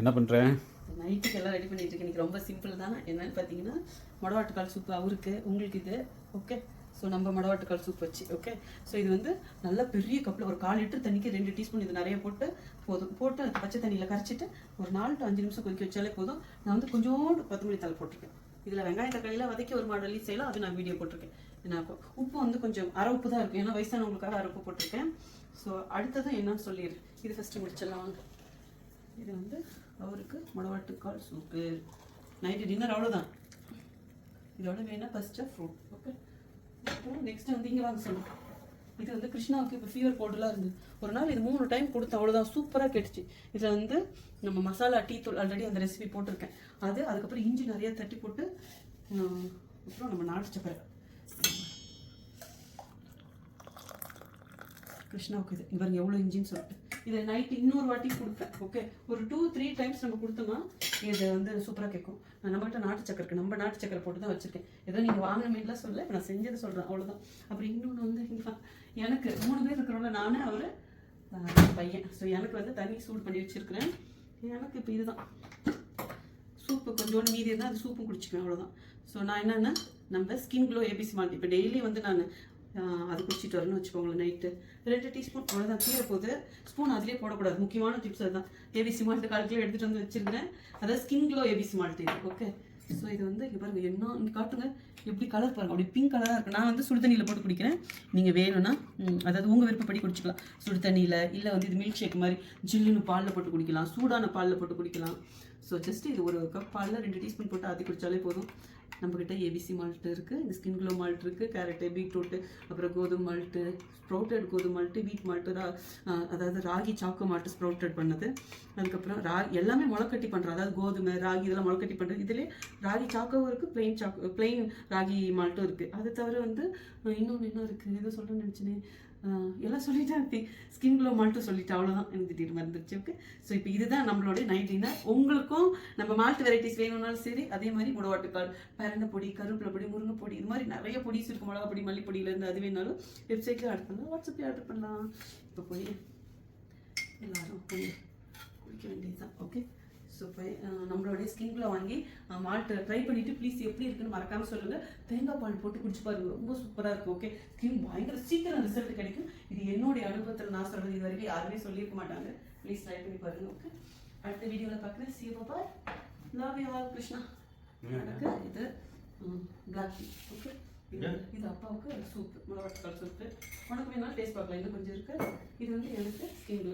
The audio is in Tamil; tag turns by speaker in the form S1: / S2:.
S1: என்ன பண்ணுறேன்
S2: நைட்டுக்கு எல்லாம் ரெடி பண்ணிட்டு இருக்கேன். ரொம்ப சிம்பிள் தான். என்னன்னு பார்த்தீங்கன்னா மொடவாட்டுக்கால் சூப் அவருக்கு உங்களுக்கு இது ஓகே ஸோ நம்ம மொடவாட்டுக்கால் சூப் வச்சு ஓகே ஸோ இது வந்து நல்ல பெரிய கப்பில் ஒரு கால் லிட்டர் தண்ணிக்கு ரெண்டு டீஸ்பூன் இது நிறைய போட்டு போதும். போட்டு அது பச்சை தண்ணியில் கரைச்சிட்டு ஒரு நாலு டு அஞ்சு நிமிஷம் கொதிக்க வச்சாலே போதும். நான் வந்து கொஞ்சோண்டு கொத்தமல்லி தலை போட்டிருக்கேன். இதில் வெங்காய தக்காளியில் வதக்கி ஒரு மாடலி செய்யலாம். அது நான் வீடியோ போட்டிருக்கேன். என்ன உப்பு வந்து கொஞ்சம் அரை உப்பு தான் இருக்கும். ஏன்னா வயசானவங்களுக்காக அரை உப்பு போட்டிருக்கேன். ஸோ அடுத்ததும் என்னன்னு சொல்லிடு. இது ஃபஸ்ட்டு முடிச்சிடலாம். வாங்க இது வந்து அவருக்கு முளவாட்டுக்கால் சூப்பு நைட்டு டின்னர் அவ்வளோதான் இதோட வேணால் ஃபஸ்ட்டாக ஃப்ரூட் ஓகே அப்புறம் நெக்ஸ்ட் வந்து இங்கே வாங்க சொல்லுங்க இது வந்து கிருஷ்ணாவுக்கு இப்போ ஃபீவர் போட்டுலாம் இருந்தது ஒரு நாள் இது மூணு டைம் கொடுத்தேன் அவ்வளோதான் சூப்பராக கேட்டுச்சு. இதில் வந்து நம்ம மசாலா டீ தூள் ஆல்ரெடி அந்த ரெசிபி போட்டிருக்கேன். அது அதுக்கப்புறம் இஞ்சி நிறையா தட்டி போட்டு அப்புறம் நம்ம நாட்டு சக்கரை கிருஷ்ணாவுக்கு இது. இவருங்க எவ்வளோ இஞ்சின்னு சொல்லிட்டு. இதை நைட் இன்னொரு வாட்டி கொடுப்பேன். ஓகே ஒரு டூ த்ரீ டைம்ஸ் நம்ம கொடுத்தோம்னா இது வந்து சூப்பராக கேட்கும். நான் நம்மகிட்ட நாட்டு சக்கரை நம்ம நாட்டு சக்கரை போட்டு தான் வச்சிருக்கேன். ஏதோ நீங்கள் வாங்கின மீன்லாம் சொல்ல இப்போ நான் செஞ்சதை சொல்கிறேன் அவ்வளோதான் அப்புறம் இன்னொன்று வந்து எனக்கு மூணு பேர் இருக்கிறோம்ல நானே அவர் பையன். ஸோ எனக்கு வந்து தண்ணி சூடு பண்ணி வச்சிருக்கிறேன். எனக்கு இப்போ இதுதான். சூப்பு கொஞ்சோண்டு மீதி இருந்தால் அது சூப்பும் குடிச்சிக்குவேன் அவ்வளோதான் ஸோ நான் என்னென்னா நம்ம ஸ்கின் க்ளோ ஏபிசி மாதிரி இப்போ டெய்லி வந்து நான் அது குடிச்சிட்டு வரணும்னு வச்சுக்கோங்களேன் நைட்டு ரெண்டு டீஸ்பூன் அவ்வளோதான் கீழே போகுது. ஸ்பூன் அதிலே போடக்கூடாது. முக்கியமான டிப்ஸ் அதுதான். ஏபிசி மால்ட்டு கால் கிலோ எடுத்துகிட்டு வந்து வச்சிருக்கிறேன். அதாவது ஸ்கின் க்ளோ ஏபிசி மால்ட்டு இது ஓகே ஸோ இது வந்து இங்கே பாருங்க என்ன இங்கே காட்டுங்க. எப்படி கலர் பாருங்க. அப்படி பிங்க் கலராக இருக்குது நான் வந்து சுடு தண்ணியில் போட்டு குடிக்கிறேன். நீங்கள் வேணும்னா அதாவது உங்கள் விருப்பப்படி குடிச்சிக்கலாம். சுடு தண்ணியில் இல்லை வந்து இது மில்க் ஷேக் மாதிரி ஜில்லுன்னு பாலில் போட்டு குடிக்கலாம். சூடான பாலில் போட்டு குடிக்கலாம். ஸோ ஜஸ்ட் இது ஒரு கப் பாலில் ரெண்டு டீஸ்பூன் போட்டு ஆற்றி குடித்தாலே போதும். நம்மக்கிட்ட ஏபிசி மால்ட்டு இருக்குது இந்த ஸ்கின் க்ளோ மால்ட் இருக்குது கேரட்டு பீட்ரூட்டு அப்புறம் கோதுமை மால்ட்டு ஸ்ப்ரௌட்டட் கோதுமை மால்ட்டு வீட் மால்ட்டு ரா அதாவது ராகி சாக்கோ மால்ட்டு ஸ்ப்ரௌட்டட் பண்ணது. அதுக்கப்புறம் ரா எல்லாமே முளைக்கட்டி பண்ணுறோம் அதாவது கோதுமை ராகி இதெல்லாம் முளைக்கட்டி பண்ணுறது இதுலேயே ராகி சாக்கோவும் இருக்குது பிளெயின் சாக்கோ பிளெயின் ராகி மால்ட்டும் இருக்குது அது தவிர வந்து இன்னொன்று என்ன இருக்குது எதுவும் சொல்கிறேன்னு நினச்சினேன் எல்லாம் சொல்லிட்டேன் ஸ்கின் க்ளோ மால்ட்டும் சொல்லிட்டேன். அவ்வளோதான் எனக்கு திடீர்னு மறந்துருச்சு. ஓகே ஸோ இப்போ இதுதான் நம்மளுடைய நைட் டின்னர் உங்களுக்கும் நம்ம மால்ட் வெரைட்டிஸ் வேணும்னாலும் சரி அதே மாதிரி முடவாட்டுக்கால் பரண்ட பொடி கருவேப்பிலை பொடி முருங்கை பொடி இது மாதிரி நிறைய பொடிஸ் இருக்கும் மிளகா பொடி மல்லிப்பொடியிலேருந்து அது வேணாலும் வெப்சைட்டில் ஆர்டர் பண்ணலாம் வாட்ஸ்அப்பில் ஆர்டர் பண்ணலாம். இப்போ போய் எல்லாரும் போய் குடிக்க வேண்டியதுதான். ஓகே ஸோ போய் அஹ், நம்மளுடைய ஸ்கின்ல வாங்கி மால்ட் ட்ரை பண்ணிவிட்டு ப்ளீஸ் எப்படி இருக்குன்னு மறக்காமல் சொல்லுங்கள் தேங்காய் பால் போட்டு குடிச்சு பாருங்க. ரொம்ப சூப்பராக இருக்கும். ஓகே ஸ்கின் பயங்கர சீக்கிரம் ரிசல்ட் கிடைக்கும். இது என்னுடைய அனுபவத்தில் நான் சொல்கிறது இது வரைக்கும் யாருமே சொல்லியிருக்க மாட்டாங்க. ப்ளீஸ் ட்ரை பண்ணி பாருங்கள் ஓகே அடுத்த வீடியோவில் பார்க்குறேன் சி பாபா லவ் யூ ஆல் கிருஷ்ணா எனக்கு இது பிளாக் டீ ஓகே இது அப்பாவுக்கு சூப்பு மிளகாட்டுக்கால் சூப்பு உனக்கு வேணாலும் டேஸ்ட் பார்க்கலாம் இன்னும் கொஞ்சம் இருக்கு இது வந்து எனக்கு ஸ்கின்